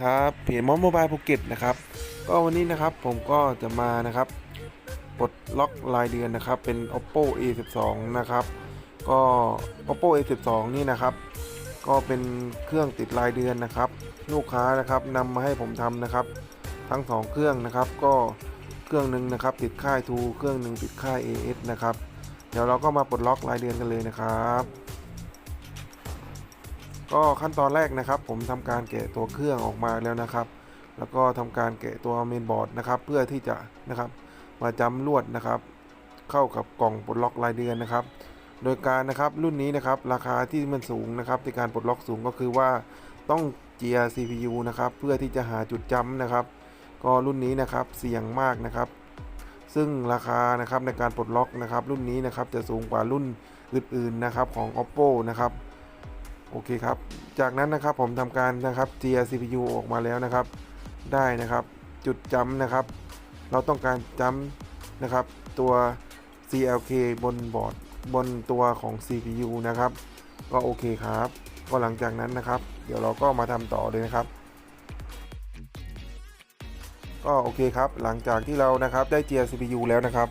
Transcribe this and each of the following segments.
ครับเพจมอสโมบายภูเก็ตนะครับ ก็วันนี้นะครับผมก็จะมานะครับปลดล็อกรายเดือนนะครับ เป็น oppo a12 นะครับ ก็ oppo a12 นี่นะครับ ก็เป็นเครื่องติดรายเดือนนะครับ ลูกค้านะครับนำมาให้ผมทำนะครับ ทั้งสองเครื่องนะครับ ก็เครื่องหนึ่งนะครับ ติดค่ายทูเครื่องหนึ่งติดค่าย AS นะครับ เดี๋ยวเราก็มาปลดล็อกรายเดือนกันเลยนะครับ ก็ขั้นตอนแรกนะครับ ผมทำการแกะตัวเครื่องออกมาแล้วนะครับ แล้วก็ทำการแกะตัวเมนบอร์ดนะครับ เพื่อที่จะนะครับมาจำลวดนะครับ เข้ากับกล่องปลดล็อกรายเดือนนะครับ โดยการนะครับรุ่นนี้นะครับราคาที่มันสูงนะครับในการปลดล็อกสูงก็คือว่าต้องเจีย CPU นะครับเพื่อที่จะหาจุดจำนะครับ ก็รุ่นนี้นะครับเสี่ยงมากนะครับ ซึ่งราคานะครับในการปลดล็อกนะครับ รุ่นนี้นะครับจะสูงกว่ารุ่นอื่นๆนะครับของ oppo นะครับ โอเคครับ จากนั้นนะครับผมทำการนะครับ GR CPU ออกมาแล้วนะครับ ได้นะครับจุดจำนะครับ เราต้องการจำนะครับตัว CLK บนบอร์ดบนตัวของ CPU นะครับ ก็โอเคครับ ก็หลังจากนั้นนะครับ เดี๋ยวเราก็มาทำต่อเลยนะครับ ก็โอเคครับ หลังจากที่เรานะครับได้ GR CPU แล้วนะครับ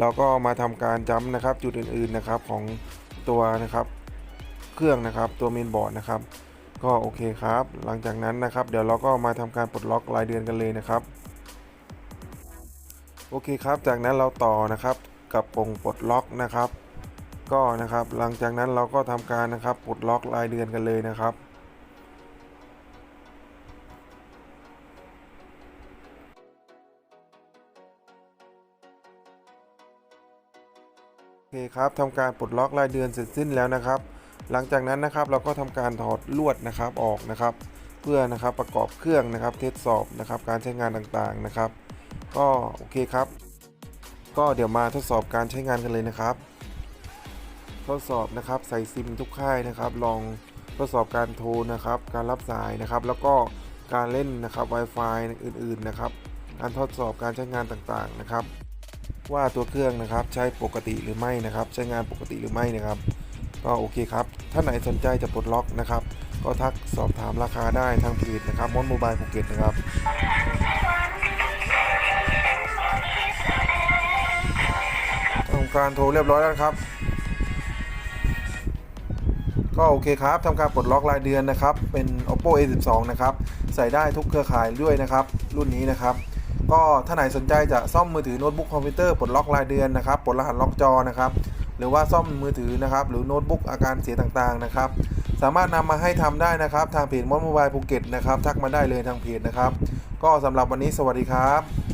เราก็มาทำการจำนะครับจุดอื่นๆนะครับของตัวนะครับ เครื่องนะครับ ตัวเมนบอร์ดนะครับ ก็โอเคครับ หลังจากนั้นนะครับ เดี๋ยวเราก็มาทำการปลดล็อกรายเดือนกันเลยนะครับ โอเคครับ จากนั้นเราต่อนะครับกับปุ่มปลดล็อกนะครับ ก็นะครับ หลังจากนั้นเราก็ทำการนะครับปลดล็อกรายเดือนกันเลยนะครับโอเคครับทำการปลดล็อกรายเดือนเสร็จสิ้นแล้วนะครับ หลังจากนั้นนะครับเราก็ทำการถอดลวดนะครับออกนะครับ เพื่อนะครับประกอบเครื่องนะครับทดสอบนะครับการใช้งานต่างๆนะครับ ก็โอเคครับ ก็เดี๋ยวมาทดสอบการใช้งานกันเลยนะครับ ทดสอบนะครับใส่ซิมทุกค่ายนะครับ ลองทดสอบการโทรนะครับ การรับสายนะครับ แล้วก็การเล่นนะครับ Wi-Fi อื่นๆนะครับการทดสอบการใช้งานต่างๆนะครับ ว่าตัวเครื่องนะครับใช้ปกติหรือไม่นะครับ ใช้งานปกติหรือไม่นะครับ ก็โอเคครับ ถ้าไหนสนใจจะปลดล็อกนะครับ ก็ทักสอบถามราคาได้ทางเพจนะครับมอนโมบายภูเก็ตนะครับทำการโทรเรียบร้อยแล้วครับ ก็โอเคครับทำการปลดล็อกรายเดือนนะครับ เป็น oppo a12 นะครับ ใส่ได้ทุกเครือข่ายด้วยนะครับ รุ่นนี้นะครับก็ถ้าไหนสนใจจะซ่อมมือถือโน้ตบุ๊กคอมพิวเตอร์ปลดล็อกรายเดือนนะครับปลดรหัสล็อกจอนะครับ รือว่าซ่อมมือถือนะครับ หรือโน้ตบุ๊กอาการเสียต่างๆนะครับ สามารถนำมาให้ทำได้นะครับ ทางเพจมอนโมบายภูเก็ตนะครับ ทักมาได้เลยทางเพจนะครับ ก็สำหรับวันนี้สวัสดีครับ